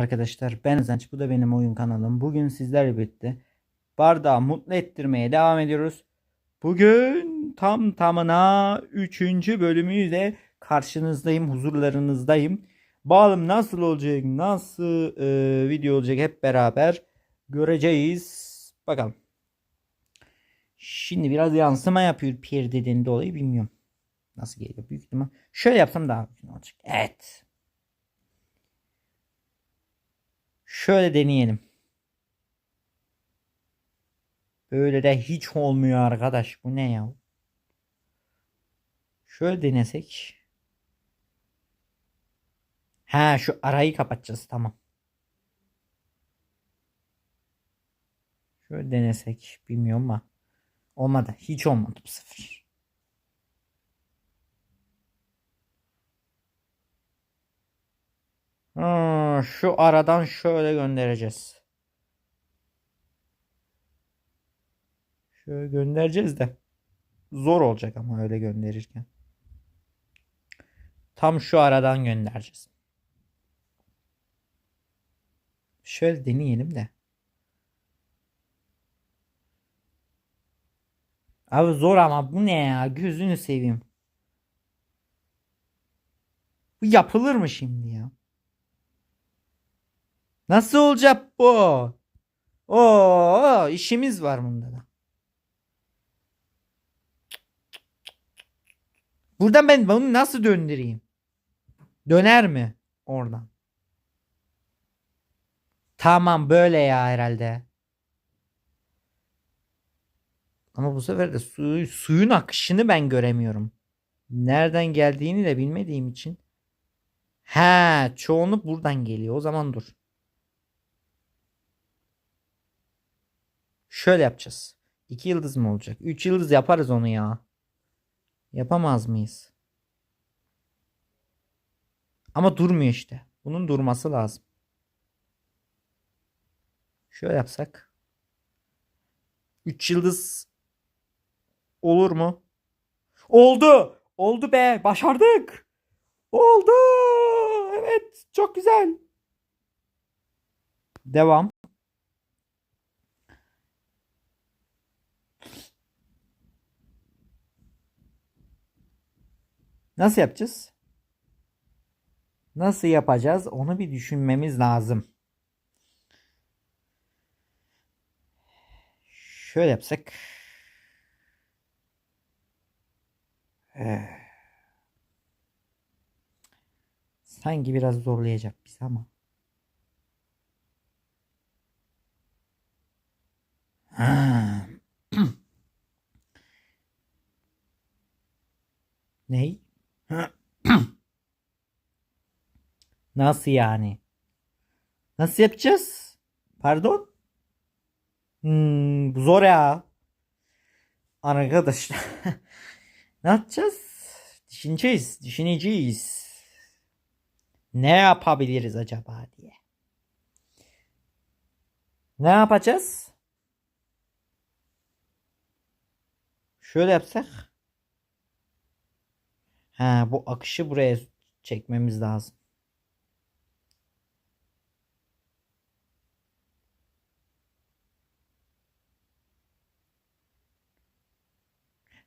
Arkadaşlar ben Özenç bu da benim oyun kanalım. Bugün sizlerle birlikte bardağı mutlu ettirmeye devam ediyoruz. Bugün tam tamına 3. bölümüyle karşınızdayım, huzurlarınızdayım. Bakalım nasıl olacak, nasıl e, video olacak hep beraber göreceğiz. Bakalım. Şimdi biraz yansıma yapıyor perdeden dolayı bilmiyorum. Nasıl geliyor büyük ihtimal. Şöyle yapsam daha mümkün olacak. Evet. Şöyle deneyelim. Böyle de hiç olmuyor arkadaş. Bu ne ya? Şöyle denesek. Ha şu arayı kapatacağız. Tamam. Şöyle denesek. Bilmiyorum ama. Olmadı. Hiç olmadı bu sefer. Şu aradan şöyle göndereceğiz. Şöyle göndereceğiz de. Zor olacak ama öyle gönderirken. Tam şu aradan göndereceğiz. Şöyle deneyelim de. Abi zor ama bu ne ya? Gözünü seveyim. Bu yapılır mı şimdi ya? Nasıl olacak bu? Oo, işimiz var bunda da. Buradan ben bunu nasıl döndüreyim? Döner mi oradan? Tamam böyle ya herhalde. Ama bu sefer de su, suyun akışını ben göremiyorum. Nereden geldiğini de bilmediğim için. He, çoğunluk buradan geliyor. O zaman dur. Şöyle yapacağız. 2 yıldız mı olacak? 3 yıldız yaparız onu ya. Yapamaz mıyız? Ama durmuyor işte. Bunun durması lazım. Şöyle yapsak. 3 yıldız olur mu? Oldu. Oldu be. Başardık. Oldu. Evet. Çok güzel. Devam. Nasıl yapacağız? Nasıl yapacağız? Onu bir düşünmemiz lazım. Şöyle yapsak. Ee, sanki biraz zorlayacak bizi ama. Ney? Nasıl yani? Nasıl yapacağız? Pardon? Hmm, zor ya. Arkadaşlar. ne yapacağız? Düşüneceğiz. Düşüneceğiz. Ne yapabiliriz acaba diye. Ne yapacağız? Şöyle yapsak. Ha, bu akışı buraya çekmemiz lazım.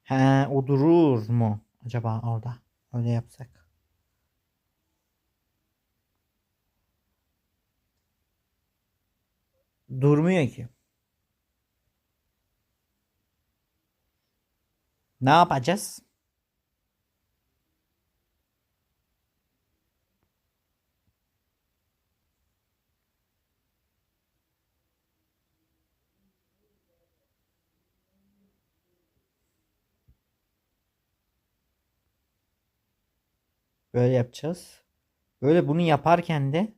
He, o durur mu acaba orada? Öyle yapsak. Durmuyor ki. Ne yapacağız? Böyle yapacağız. Böyle bunu yaparken de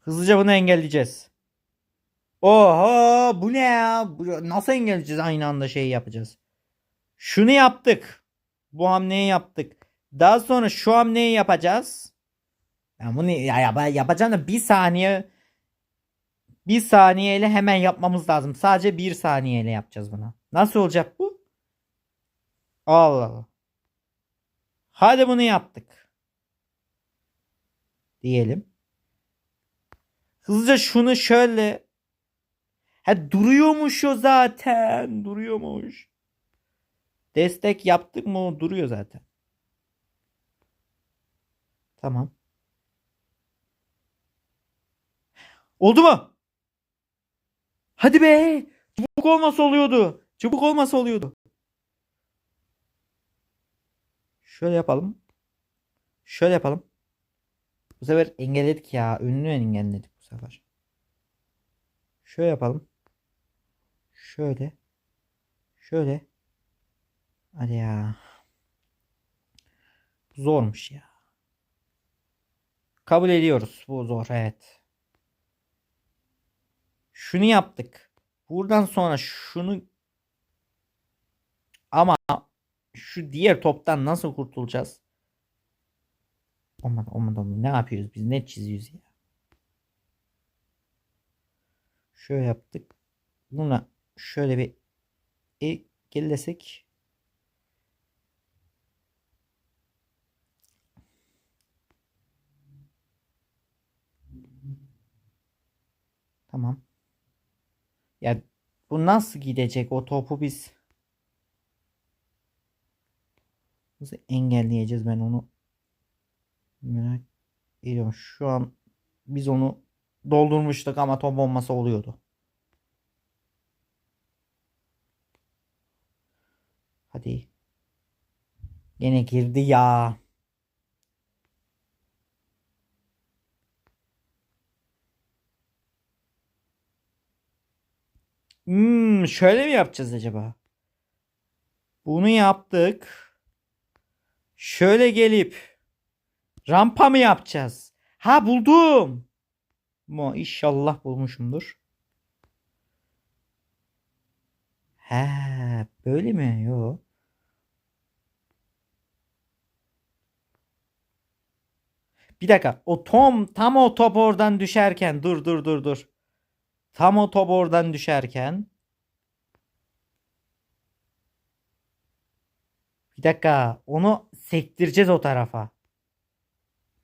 hızlıca bunu engelleyeceğiz. Oha bu ne ya? Nasıl engelleyeceğiz aynı anda şey yapacağız. Şunu yaptık. Bu hamleyi yaptık. Daha sonra şu hamleyi yapacağız. Ya bunu ya, ya yapacağım da bir saniye bir saniyeyle hemen yapmamız lazım. Sadece bir saniyeyle yapacağız bunu. Nasıl olacak bu? Allah Allah. Hadi bunu yaptık. diyelim. Hızlıca şunu şöyle Ha duruyormuş o zaten. Duruyormuş. Destek yaptık mı o duruyor zaten. Tamam. Oldu mu? Hadi be. Çubuk olmasa oluyordu. Çubuk olmasa oluyordu. Şöyle yapalım. Şöyle yapalım. Bu sefer engelledik ya. Önünü engelledik bu sefer. Şöyle yapalım. Şöyle. Şöyle. Hadi ya. Zormuş ya. Kabul ediyoruz. Bu zor evet. Şunu yaptık. Buradan sonra şunu ama şu diğer toptan nasıl kurtulacağız? Olmadı olmadı olmadı. Ne yapıyoruz biz? Ne çiziyoruz ya? Şöyle yaptık. Buna şöyle bir engellesek. Tamam. Ya bu nasıl gidecek o topu biz nasıl engelleyeceğiz ben onu merak ediyorum. Şu an biz onu doldurmuştuk ama top olmasa oluyordu. Hadi. Gene girdi ya. Hmm, şöyle mi yapacağız acaba? Bunu yaptık. Şöyle gelip rampa mı yapacağız? Ha buldum. Mo inşallah bulmuşumdur. He, böyle mi? Yo. Bir dakika. O Tom tam o top oradan düşerken dur dur dur dur. Tam o top oradan düşerken Bir dakika. Onu sektireceğiz o tarafa.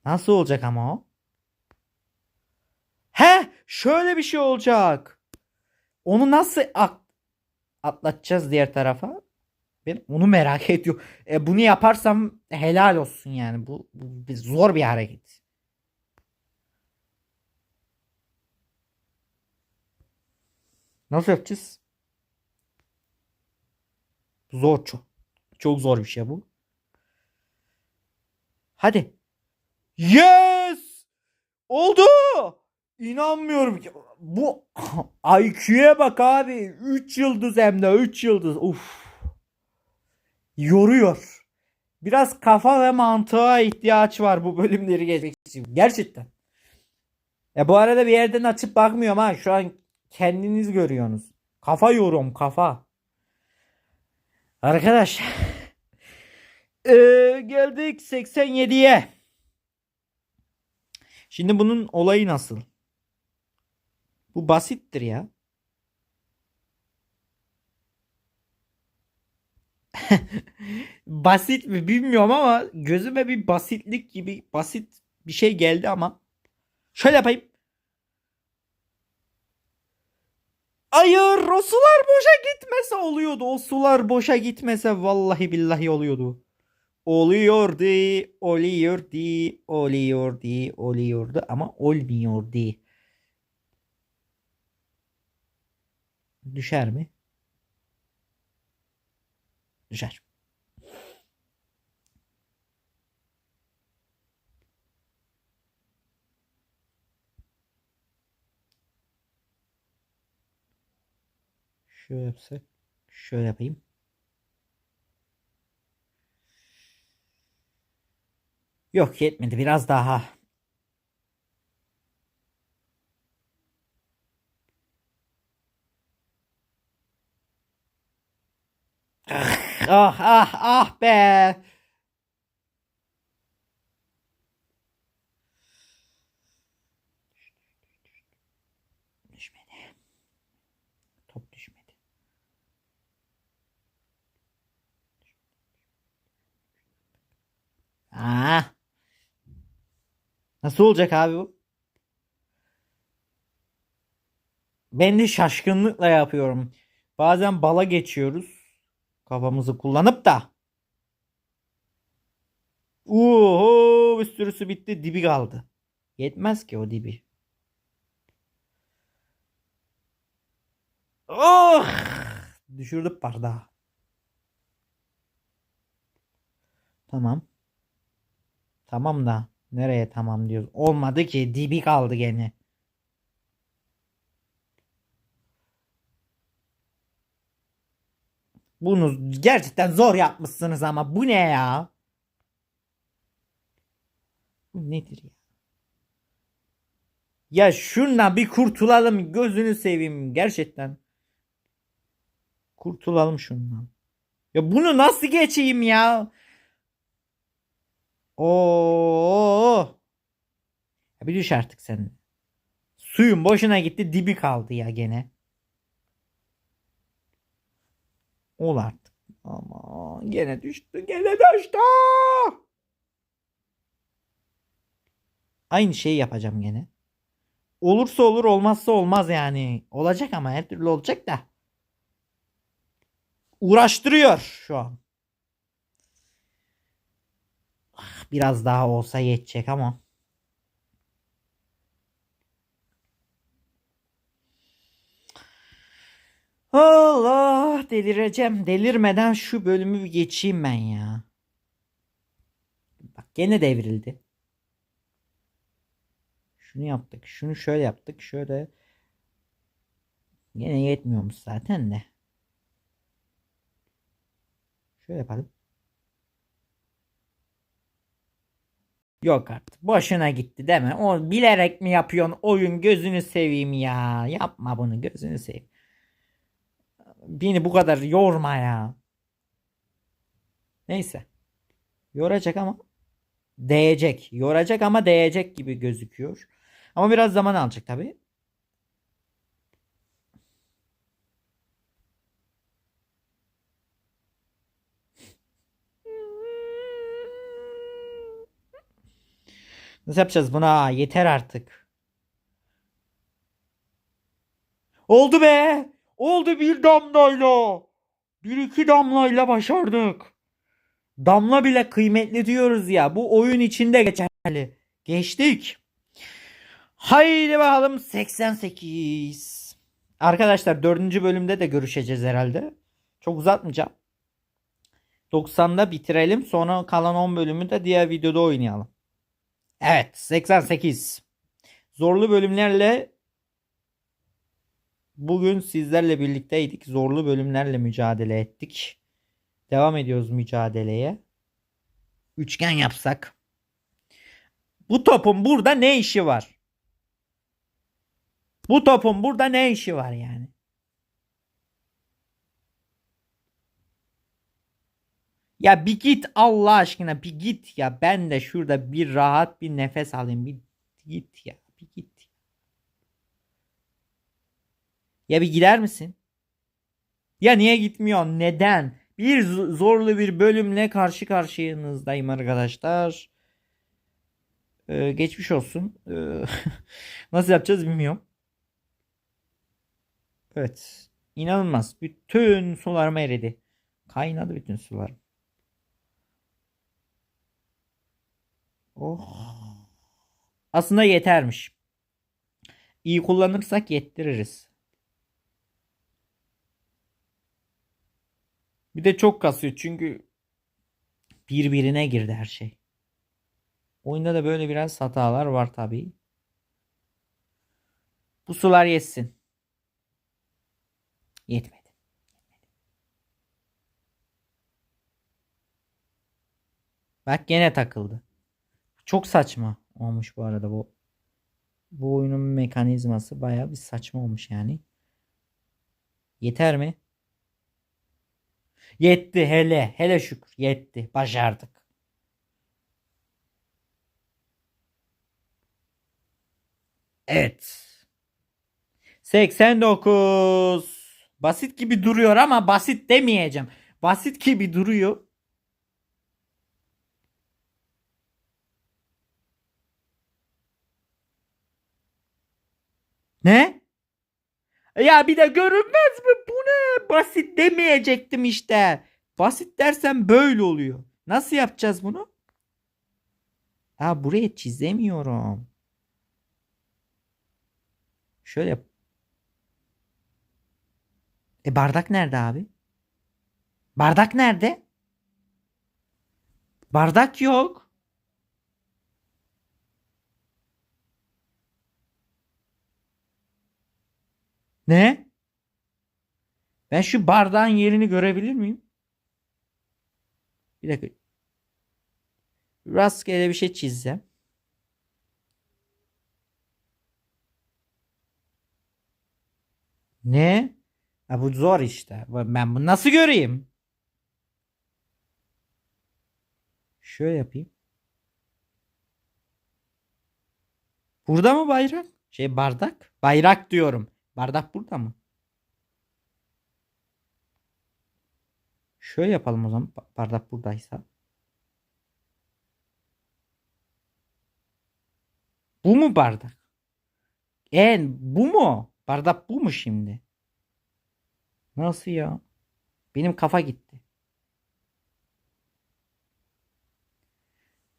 Nasıl olacak ama o? He, şöyle bir şey olacak. Onu nasıl at atlatacağız diğer tarafa? Ben onu merak ediyorum. E, bunu yaparsam helal olsun yani. Bu, bu bir zor bir hareket. Nasıl yapacağız? Zor çok. Çok zor bir şey bu. Hadi. Yes! Oldu! İnanmıyorum ki. Bu IQ'ya bak abi. 3 yıldız hem de 3 yıldız. Uf. Yoruyor. Biraz kafa ve mantığa ihtiyaç var bu bölümleri geçmek için. Gerçekten. Ya bu arada bir yerden açıp bakmıyorum ha. Şu an kendiniz görüyorsunuz. Kafa yorum kafa. Arkadaş. Ee, geldik 87'ye. Şimdi bunun olayı nasıl? Bu basittir ya. Basit mi bilmiyorum ama gözüme bir basitlik gibi basit bir şey geldi ama şöyle yapayım. Hayır o sular boşa gitmese oluyordu. O sular boşa gitmese vallahi billahi oluyordu. Oluyordu, oluyordu, oluyordu, oluyordu ama olmuyordu. Düşer mi? Düşer. Şöyle yapsak. Şöyle yapayım. Yok yetmedi biraz daha. Ah ah ah, ah be. Düşmedi. Top düşmedi. Ah. Nasıl olacak abi bu? Ben de şaşkınlıkla yapıyorum. Bazen bala geçiyoruz. Kafamızı kullanıp da. Oho bir sürüsü bitti dibi kaldı. Yetmez ki o dibi. Oh! Düşürdük bardağı. Tamam. Tamam da nereye tamam diyoruz. Olmadı ki dibi kaldı gene. Bunu gerçekten zor yapmışsınız ama bu ne ya? Bu nedir ya? Ya şundan bir kurtulalım gözünü seveyim gerçekten. Kurtulalım şundan. Ya bunu nasıl geçeyim ya? Oo. Bir düş artık sen. Suyun boşuna gitti dibi kaldı ya gene. Ol artık. Ama gene düştü gene düştü. Aynı şeyi yapacağım gene. Olursa olur olmazsa olmaz yani. Olacak ama her türlü olacak da. Uğraştırıyor şu an. Ah, Biraz daha olsa yetecek ama. Allah delireceğim. Delirmeden şu bölümü bir geçeyim ben ya. Bak gene devrildi. Şunu yaptık. Şunu şöyle yaptık. Şöyle. Gene yetmiyormuş zaten de. Şöyle yapalım. Yok artık. Boşuna gitti değil mi? O bilerek mi yapıyorsun oyun gözünü seveyim ya. Yapma bunu gözünü seveyim. Beni bu kadar yorma ya. Neyse. Yoracak ama değecek. Yoracak ama değecek gibi gözüküyor. Ama biraz zaman alacak tabii. Nasıl yapacağız buna? Yeter artık. Oldu be. Oldu bir damlayla. Bir iki damlayla başardık. Damla bile kıymetli diyoruz ya. Bu oyun içinde geçerli. Geçtik. Haydi bakalım 88. Arkadaşlar 4. bölümde de görüşeceğiz herhalde. Çok uzatmayacağım. 90'da bitirelim. Sonra kalan 10 bölümü de diğer videoda oynayalım. Evet 88. Zorlu bölümlerle bugün sizlerle birlikteydik. Zorlu bölümlerle mücadele ettik. Devam ediyoruz mücadeleye. Üçgen yapsak. Bu topun burada ne işi var? Bu topun burada ne işi var yani? Ya bir git Allah aşkına bir git ya. Ben de şurada bir rahat bir nefes alayım. Bir git ya. Bir git. Ya bir gider misin? Ya niye gitmiyorsun? Neden? Bir zorlu bir bölümle karşı karşıyanızdayım arkadaşlar. Ee, geçmiş olsun. Ee, nasıl yapacağız bilmiyorum. Evet. İnanılmaz. Bütün sularım eridi. Kaynadı bütün sularım. Oh. Aslında yetermiş. İyi kullanırsak yettiririz. Bir de çok kasıyor çünkü birbirine girdi her şey. Oyunda da böyle biraz hatalar var tabii. Bu sular yetsin. Yetmedi. Bak gene takıldı. Çok saçma olmuş bu arada bu. Bu oyunun mekanizması baya bir saçma olmuş yani. Yeter mi? Yetti hele. Hele şükür. Yetti. Başardık. Evet. 89. Basit gibi duruyor ama basit demeyeceğim. Basit gibi duruyor. Ne? Ya bir de görünmez mi? Bu ne? Basit demeyecektim işte. Basit dersen böyle oluyor. Nasıl yapacağız bunu? Ha buraya çizemiyorum. Şöyle yap. E bardak nerede abi? Bardak nerede? Bardak yok. Ne? Ben şu bardağın yerini görebilir miyim? Bir dakika. Rastgele bir şey çizeceğim. Ne? Ha, bu zor işte. Ben bunu nasıl göreyim? Şöyle yapayım. Burada mı bayrak? Şey bardak? Bayrak diyorum. Bardak burada mı? Şöyle yapalım o zaman. Ba- Bardak buradaysa. Bu mu bardak? En bu mu? Bardak bu mu şimdi? Nasıl ya? Benim kafa gitti.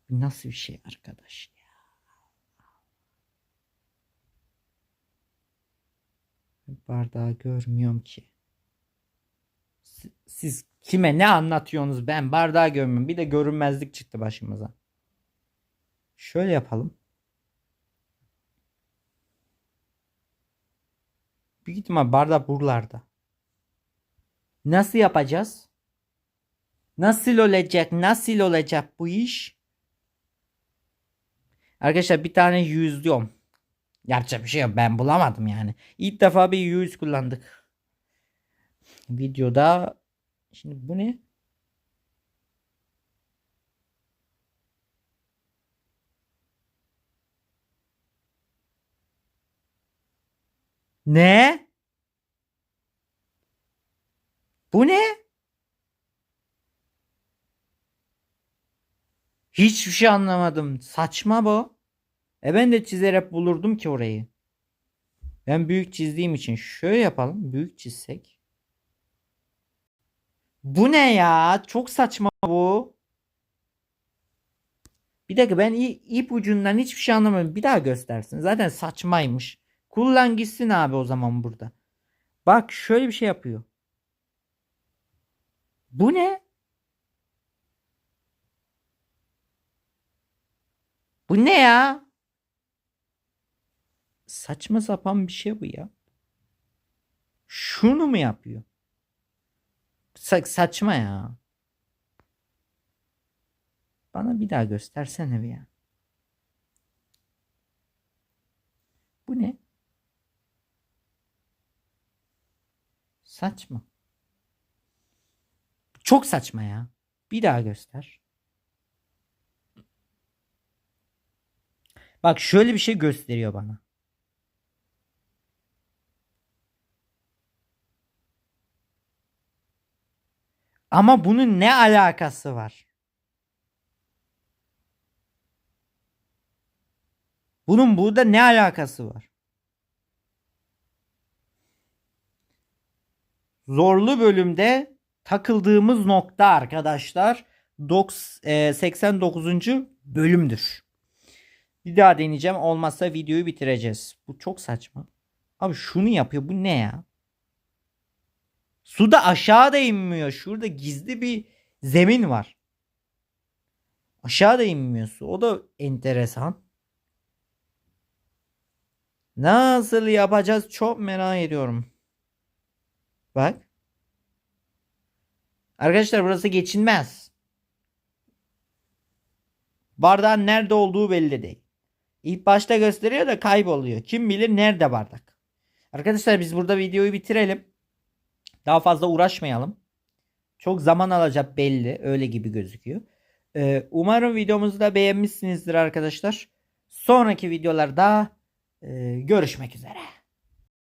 Nasıl bir şey arkadaş ya? Bardağı görmüyorum ki. Si- Siz kime ne anlatıyorsunuz? Ben bardağı görmüyorum. Bir de görünmezlik çıktı başımıza. Şöyle yapalım. Büyük ihtimal bardak buralarda. Nasıl yapacağız? Nasıl olacak? Nasıl olacak bu iş? Arkadaşlar bir tane yüzlüyorum. Yapacak bir şey yok. Ben bulamadım yani. İlk defa bir yüz kullandık. Videoda şimdi bu ne? Ne? Bu ne? Hiçbir şey anlamadım. Saçma bu. E ben de çizerek bulurdum ki orayı. Ben büyük çizdiğim için şöyle yapalım. Büyük çizsek. Bu ne ya? Çok saçma bu. Bir dakika ben ip ucundan hiçbir şey anlamadım. Bir daha göstersin. Zaten saçmaymış. Kullan gitsin abi o zaman burada. Bak şöyle bir şey yapıyor. Bu ne? Bu ne ya? Saçma sapan bir şey bu ya. Şunu mu yapıyor? Sa- saçma ya. Bana bir daha göstersene bir ya. Bu ne? Saçma. Çok saçma ya. Bir daha göster. Bak şöyle bir şey gösteriyor bana. Ama bunun ne alakası var? Bunun burada ne alakası var? Zorlu bölümde takıldığımız nokta arkadaşlar doks- e, 89. bölümdür. Bir daha deneyeceğim. Olmazsa videoyu bitireceğiz. Bu çok saçma. Abi şunu yapıyor. Bu ne ya? Suda aşağıda inmiyor. Şurada gizli bir zemin var. Aşağıda inmiyor su. O da enteresan. Nasıl yapacağız çok merak ediyorum. Bak. Arkadaşlar burası geçilmez. Bardağın nerede olduğu belli değil. İlk başta gösteriyor da kayboluyor. Kim bilir nerede bardak. Arkadaşlar biz burada videoyu bitirelim. Daha fazla uğraşmayalım. Çok zaman alacak belli. Öyle gibi gözüküyor. Ee, umarım videomuzu da beğenmişsinizdir arkadaşlar. Sonraki videolarda e, görüşmek üzere.